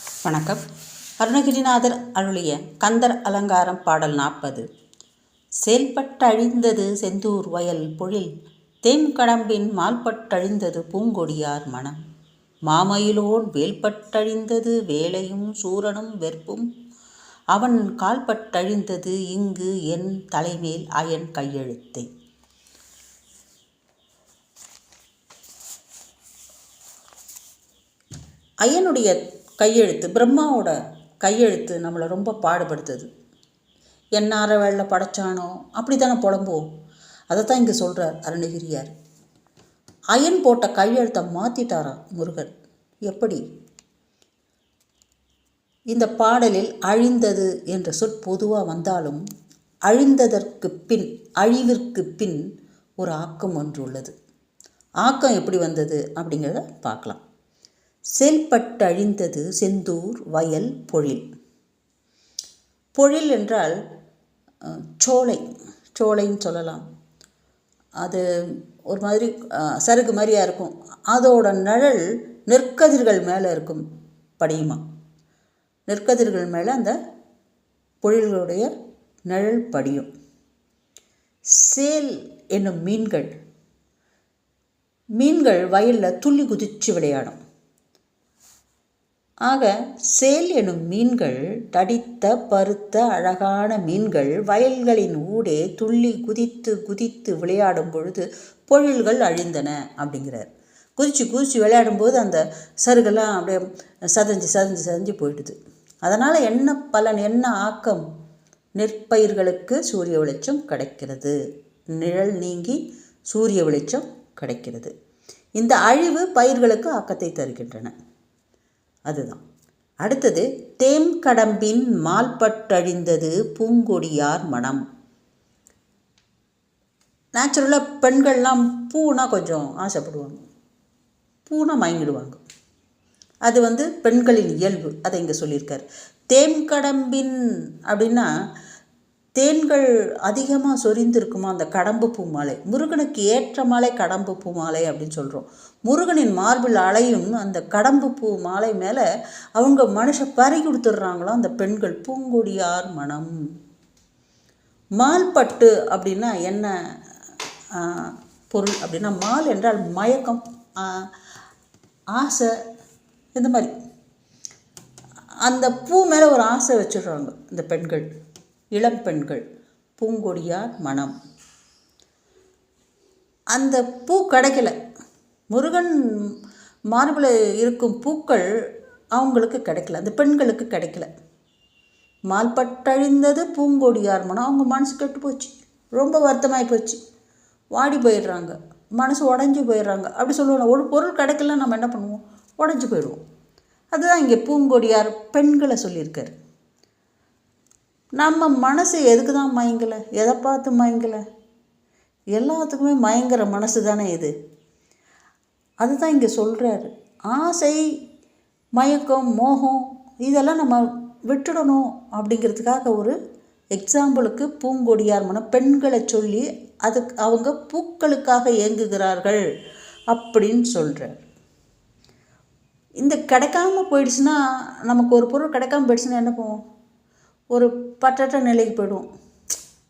வணக்கம். அருணகிரிநாதர் அருளிய கந்தர் அலங்காரம் பாடல் நாற்பது. செயல்பட்டழிந்தது செந்தூர் வயல் பொழில் தேம்கடம்பின் மால்பட்டழிந்தது பூங்கொடியார் மனம். மாமயிலோன் வேல்பட்டழிந்தது வேலையும் சூரனும் வெற்பும் அவன் கால்பட்டழிந்தது இங்கு என் தலைமேல் அயன் கையெழுத்தை. அயனுடைய கையெழுத்து பிரம்மாவோட கையெழுத்து நம்மளை ரொம்ப பாடுபடுத்துது. என்னார வேலை படைச்சானோ? அப்படி தானே புலம்புவோம். அதை தான் இங்கே சொல்கிறார் அருணகிரியார். அயன் போட்ட கையெழுத்தை மாற்றிட்டாராம் முருகன்? எப்படி? இந்த பாடலில் அழிந்தது என்ற சொற் பொதுவாக வந்தாலும் அழிந்ததற்கு பின் அழிவிற்கு பின் ஒரு ஆக்கம் ஒன்று உள்ளது. ஆக்கம் எப்படி வந்தது அப்படிங்கிறத பார்க்கலாம். செல்பட்டழிந்தது செந்தூர் வயல் பொழில். பொழில் என்றால் சோலை சோலைன்னு சொல்லலாம். அது ஒரு மாதிரி சருகு மாதிரியாக இருக்கும். அதோட நிழல் நெற்கதிர்கள் மேலே இருக்கும் படியுமா. நெற்கதிர்கள் மேலே அந்த பொழில்களுடைய நிழல் படியும். சேல் என்னும் மீன்கள். மீன்கள் வயலில் துள்ளி குதித்து விளையாடும். ஆக சேல் எனும் மீன்கள் தடித்த பருத்த அழகான மீன்கள் வயல்களின் ஊடே துள்ளி குதித்து குதித்து விளையாடும் பொழுது பொழில்கள் அழிந்தன அப்படிங்கிறார். குதிச்சு குதிச்சு விளையாடும்போது அந்த சருகெல்லாம் அப்படியே சதஞ்சு சதஞ்சு சதஞ்சு போயிடுது. அதனால் என்ன பலன் என்ன ஆக்கம்? நெற்பயிர்களுக்கு சூரிய வெளிச்சம் கிடைக்கிறது. நிழல் நீங்கி சூரிய வெளிச்சம் கிடைக்கிறது. இந்த அழிவு பயிர்களுக்கு ஆக்கத்தை தருகின்றன. அதுதான். அடுத்தது தேம் கடம்பின் மால்பட்டழிந்தது பூங்கொடியார் மனம். நேச்சுரலாக பெண்கள்லாம் பூனா கொஞ்சம் ஆசைப்படுவாங்க. பூனா மயங்கிடுவாங்க. அது வந்து பெண்களின் இயல்பு அதை இங்கே சொல்லியிருக்கார். தேம் கடம்பின் அப்படின்னா தேன்கள் அதிகமாக சொரிந்திருக்குமா அந்த கடம்பு பூ மாலை முருகனுக்கு ஏற்ற மாலை கடம்பு பூ மாலை அப்படின்னு சொல்கிறோம் முருகனின் மார்பில் அலையும் அந்த கடம்பு பூ மாலை மேலே அவங்க மனுஷ பறி கொடுத்துட்றாங்களோ அந்த பெண்கள். பூங்கொடியார் மனம். மால்பட்டு அப்படின்னா என்ன பொருள் அப்படின்னா மால் என்றால் மயக்கம் ஆசை இந்த மாதிரி. அந்த பூ மேலே ஒரு ஆசை வச்சிடுறாங்க இந்த பெண்கள். இளம் பெண்கள் பூங்கொடியார் மனம். அந்த பூ கிடைக்கல. முருகன் மார்பில் இருக்கும் பூக்கள் அவங்களுக்கு கிடைக்கல. அந்த பெண்களுக்கு கிடைக்கல. மால்பட்டழிந்தது பூங்கொடியார் மனம். அவங்க மனசு கெட்டு போச்சு. ரொம்ப வருத்தமாகி போச்சு. வாடி போயிடுறாங்க. மனசு உடஞ்சி போயிடுறாங்க. அப்படி சொல்லுவோம் ஒரு பொருள் கிடைக்கல நம்ம என்ன பண்ணுவோம்? உடஞ்சி போயிடுவோம். அதுதான் இங்கே பூங்கொடியார் பெண்களை சொல்லியிருக்காரு. நம்ம மனசு எதுக்கு தான் மயங்கலை? எதை பார்த்து மயங்கலை? எல்லாத்துக்குமே மயங்கிற மனசு தானே இது. அதுதான் இங்கே சொல்கிறாரு ஆசை மயக்கம் மோகம் இதெல்லாம் நம்ம விட்டுடணும் அப்படிங்கிறதுக்காக ஒரு எக்ஸாம்பிளுக்கு பூங்கொடியார் மனம் பெண்களை சொல்லி அதுக்கு அவங்க பூக்களுக்காக இயங்குகிறார்கள் அப்படின்னு சொல்கிறார் இந்த கிடைக்காம போயிடுச்சுன்னா நமக்கு ஒரு பொருள் கிடைக்காம போயிடுச்சுன்னா என்ன போவோம் ஒரு பற்றற்ற நிலைக்கு போயிடுவோம்.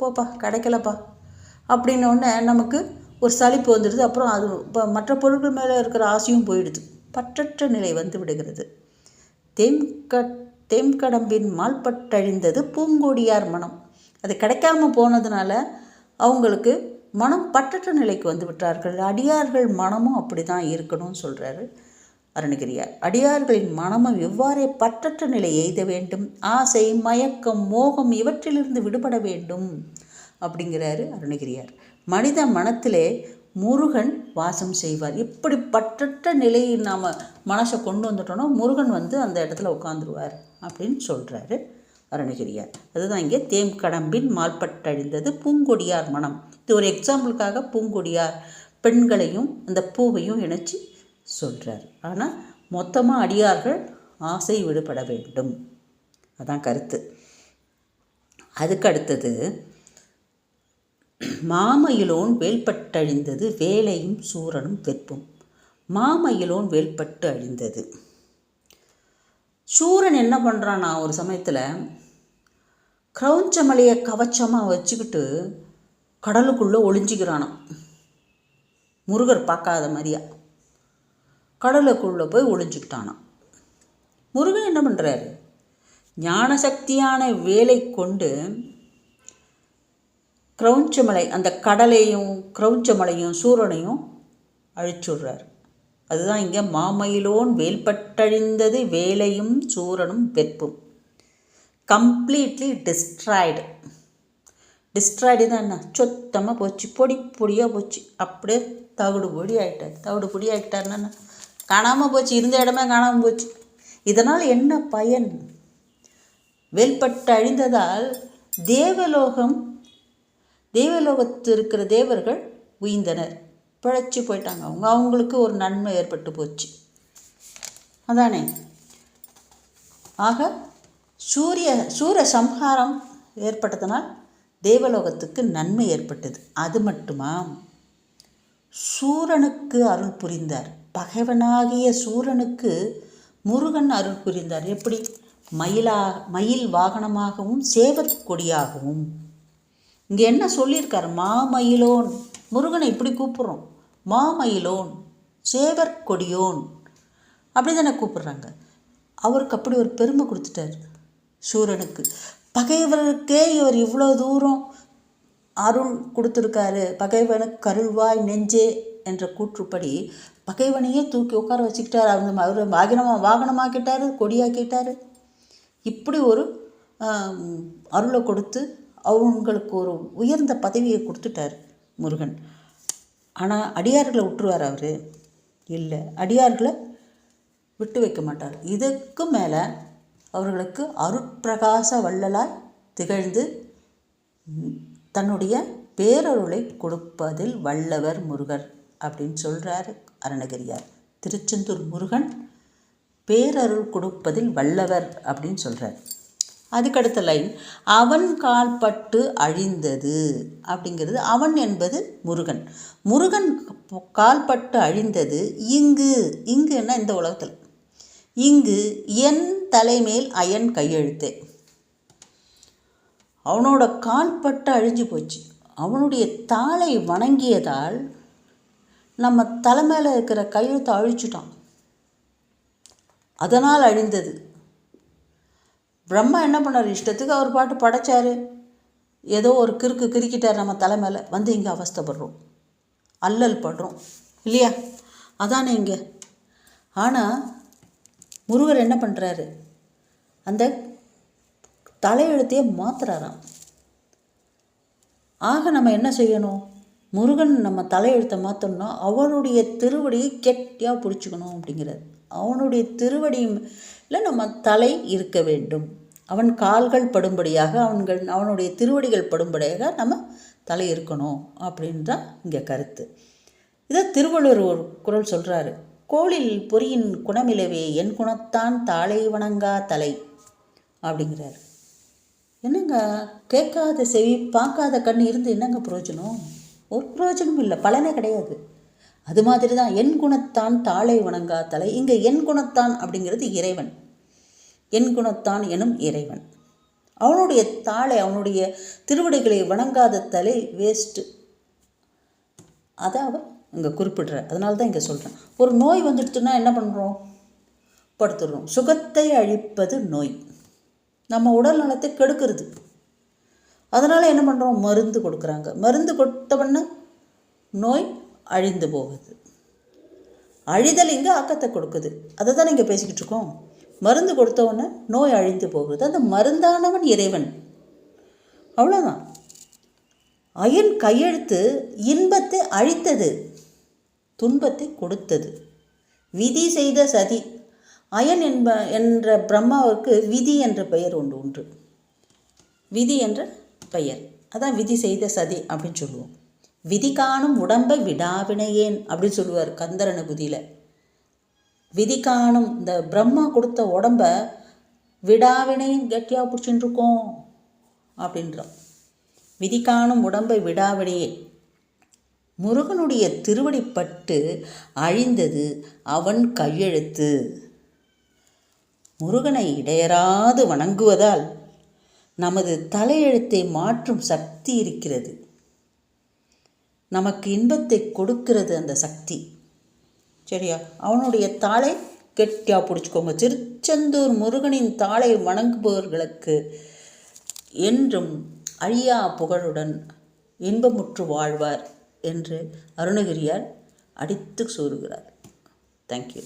போப்பா கிடைக்கலப்பா. அப்படின்னோடனே நமக்கு ஒரு சலிப்பு வந்துடுது. அப்புறம் அது இப்போ மற்ற பொருட்கள் மேலே இருக்கிற ஆசையும் போயிடுது. பற்றற்ற நிலை வந்து விடுகிறது. தேம்க தேம்கடம்பின் மால்பட்டழிந்தது பூங்கொடியார் மனம். அது கிடைக்காம போனதுனால அவங்களுக்கு மனம் பற்றற்ற நிலைக்கு வந்து விட்டார்கள். அடியார்கள் மனமும் அப்படி தான் இருக்கணும்னு சொல்கிறாரு அருணகிரியார் அடியார்களின் மனமும் எவ்வாறே பற்றற்ற நிலை எய்த வேண்டும்? ஆசை மயக்கம் மோகம் இவற்றிலிருந்து விடுபட வேண்டும்? அப்படிங்கிறாரு அருணகிரியார். மனித மனத்திலே முருகன் வாசம் செய்வார். இப்படி பற்றற்ற நிலையை நாம் மனசை கொண்டு வந்துட்டோம்னா முருகன் வந்து அந்த இடத்துல உட்காந்துருவார் அப்படின்னு சொல்கிறாரு அருணகிரியார். அதுதான் இங்கே தேம் கடம்பின் மால்பட்டழிந்தது பூங்கொடியார் மனம். இது ஒரு எக்ஸாம்பிளுக்காக பூங்கொடியார் பெண்களையும் அந்த பூவையும் இணைச்சி சொல்கிறார் ஆனால் மொத்தமாக அடியார்கள் ஆசை விடுபட வேண்டும். அதான் கருத்து. அதுக்கு அடுத்தது மாமயிலோன் வேல்பட்டழிந்தது வேலையும் சூரனும் வெற்பும். மாமயிலோன் வேல்பட்டு அழிந்தது. சூரன் என்ன பண்ணுறான்னா ஒரு சமயத்தில் கிரௌஞ்சமலையை கவச்சமாக வச்சுக்கிட்டு கடலுக்குள்ளே ஒளிஞ்சிக்கிறானான் முருகர் பார்க்காத மாதிரியா. கடலுக்குள்ளே போய் ஒளிஞ்சுக்கிட்டானான் முருகன் என்ன பண்ணுறாரு ஞான சக்தியான வேலை கொண்டு கிரௌஞ்சமலை அந்த கடலையும் கிரௌஞ்சமலையும் சூரனையும் அழிச்சுடுறார். அதுதான் இங்கே மாமயிலோன் வேல்பட்டழிந்தது வேலையும் சூரனும் வெப்பும் கம்ப்ளீட்லி டிஸ்ட்ராய்டு. டிஸ்ட்ராய்டு தான் என்ன? சுத்தமாக போச்சு பொடி பொடியாக போச்சு. அப்படியே தவிடு பொடி ஆகிட்டார் தவிடு பொடி ஆகிட்டாருன்னா காணாமல் போச்சு இருந்த இடமே காணாமல் போச்சு. இதனால் என்ன பயன்? வேல்பட்டு அழிந்ததால் தேவலோகம் தேவலோகத்தில் இருக்கிற தேவர்கள் உயிர்ந்தனர் பிழைச்சி போயிட்டாங்க. அவங்க அவங்களுக்கு ஒரு நன்மை ஏற்பட்டு போச்சு. அதானே? ஆக சூரிய சூரிய சம்ஹாரம் ஏற்பட்டதனால் தேவலோகத்துக்கு நன்மை ஏற்பட்டது. அது மட்டுமா? சூரனுக்கு அருள் புரிந்தார். பகைவனாகிய சூரனுக்கு முருகன் அருள் புரிந்தார். எப்படி? மயிலா மயில் வாகனமாகவும் சேவர் கொடியாகவும். இங்கே என்ன சொல்லியிருக்கார்? மாமயிலோன் முருகனை இப்படி கூப்பிட்றோம். மாமயிலோன் சேவர் கொடியோன். அப்படி தானே கூப்பிட்றாங்க. அவருக்கு அப்படி ஒரு பெருமை கொடுத்துட்டார் சூரனுக்கு. பகைவருக்கே இவர் இவ்வளோ தூரம் அருள் கொடுத்துருக்காரு. பகைவனுக்கு கருள்வாய் நெஞ்சே என்ற கூற்றுப்படி பகைவனையே தூக்கி உட்கார வச்சுக்கிட்டார். அவங்க அவர் வாகனமாக வாகனமாக்கிட்டார் கொடியாக்கிட்டார். இப்படி ஒரு அருளை கொடுத்து அவங்களுக்கு ஒரு உயர்ந்த பதவியை கொடுத்துட்டார் முருகன். ஆனால் அடியார்களை விட்டுருவார் அவர். இல்லை அடியார்களை விட்டு வைக்க மாட்டார். இதுக்கு மேலே அவர்களுக்கு அருட்பிரகாச வள்ளலாய் திகழ்ந்து தன்னுடைய பேரருளை கொடுப்பதில் வல்லவர் முருகர். அப்படின்னு சொல்கிறார் அருணகிரியார். திருச்செந்தூர் முருகன் பேரருள் கொடுப்பதில் வல்லவர் அப்படின்னு சொல்கிறார் அதுக்கடுத்த லைன் அவன் கால்பட்டு அழிந்தது அப்படிங்கிறது அவன் என்பது முருகன். முருகன் கால்பட்டு அழிந்தது இங்கு இங்குன்னா இந்த உலகத்தில்? இங்கு என் தலைமேல் அயன் கையெழுத்தே அவனோட கால்பட்டு அழிஞ்சு போச்சு. அவனுடைய தாளை வணங்கியதால் நம்ம தலைமையில் இருக்கிற கையெழுத்தை அழிச்சிட்டான். அதனால் அழிந்தது. பிரம்மா என்ன பண்ணார்? இஷ்டத்துக்கு அவர் பாட்டு படைச்சார். ஏதோ ஒரு கிறுக்கு கிறுக்கிட்டார் நம்ம தலை மேலே. வந்து இங்கே அவஸ்தப்படுறோம். அல்லல் படுறோம். இல்லையா? அதானே இங்கே. ஆனால் முருகர் என்ன பண்ணுறாரு அந்த தலையெழுத்தையே மாத்துறாராம். ஆக நம்ம என்ன செய்யணும்? முருகன் நம்ம தலையெழுத்தை மாற்றணும்னா அவனுடைய திருவடியை கெட்டியாக பிடிச்சிக்கணும் அப்படிங்கிறது அவனுடைய திருவடியில் நம்ம தலை இருக்க வேண்டும். அவன் கால்கள் படும்படியாக அவன்கள் அவனுடைய திருவடிகள் படும்படியாக நம்ம தலை இருக்கணும் அப்படின்னு தான் இங்கே கருத்து. இதை திருவள்ளுவர் ஒரு குரல் சொல்கிறாரு கோளில் பொறியின் குணமிலவே என் குணத்தான் தாளை வணங்கா தலை அப்படிங்கிறார். என்னங்க கேட்காத செவி பார்க்காத கண் இருந்து என்னங்க பிரயோஜனம்? ஒரு பிரயோஜனமும் இல்லை. பலனே கிடையாது. அது மாதிரி தான் என் குணத்தான் தாளை வணங்கா தலை இங்கே என் குணத்தான் அப்படிங்கிறது இறைவன். என் குணத்தான் எனும் இறைவன். அவனுடைய தாளை அவனுடைய திருவடிகளை வணங்காத தலை வேஸ்ட்டு அதை அவர் இங்கே குறிப்பிடுற அதனால தான் இங்கே சொல்கிறேன் ஒரு நோய் வந்துடுச்சுன்னா என்ன பண்ணுறோம் படுத்துடுறோம். சுகத்தை அழிப்பது நோய். நம்ம உடல் நலத்தை கெடுக்கிறது. அதனால் என்ன பண்ணுறோம் மருந்து கொடுக்குறாங்க. மருந்து கொடுத்தவொன்னே நோய் அழிந்து போகுது. அழிதல் இங்கே ஆக்கத்தை கொடுக்குது. அதை தான் இங்கே பேசிக்கிட்டு இருக்கோம். மருந்து கொடுத்தவொன்னே நோய் அழிந்து போகுது. அந்த மருந்தானவன் இறைவன். அவ்வளோதான் அயன் கையெழுத்து இன்பத்தை அழித்தது துன்பத்தை கொடுத்தது. விதி செய்த சதி. அயன் என்ப என்ற பிரம்மாவுக்கு விதி என்ற பெயர் ஒன்று உண்டு. விதி என்ற பெயர். அதான் விதி செய்த சதி அப்படின்னு சொல்லுவோம். விதி காணும் உடம்பை விடாவினையேன் அப்படின்னு சொல்லுவார் கந்தர் அனுபூதியில் விதி காணும் இந்த பிரம்மா கொடுத்த உடம்ப விடாவினையும் கெட்டியாக பிடிச்சின்னு இருக்கோம் அப்படின்றோம் விதி காணும் உடம்பை விடாவினையே. முருகனுடைய திருவடிப்பட்டு அழிந்தது அவன் கையெழுத்து. முருகனை இடையராது வணங்குவதால் நமது தலையெழுத்தை மாற்றும் சக்தி இருக்கிறது. நமக்கு இன்பத்தை கொடுக்கிறது அந்த சக்தி. சரியா? அவனுடைய தாளை கெட்டியாக பிடிச்சிக்கோங்க. திருச்செந்தூர் முருகனின் தாளை வணங்குபவர்களுக்கு என்றும் அழியா புகழுடன் இன்பமுற்று வாழ்வார் என்று அருணகிரியார் அடித்து கூறுகிறார். தேங்க்யூ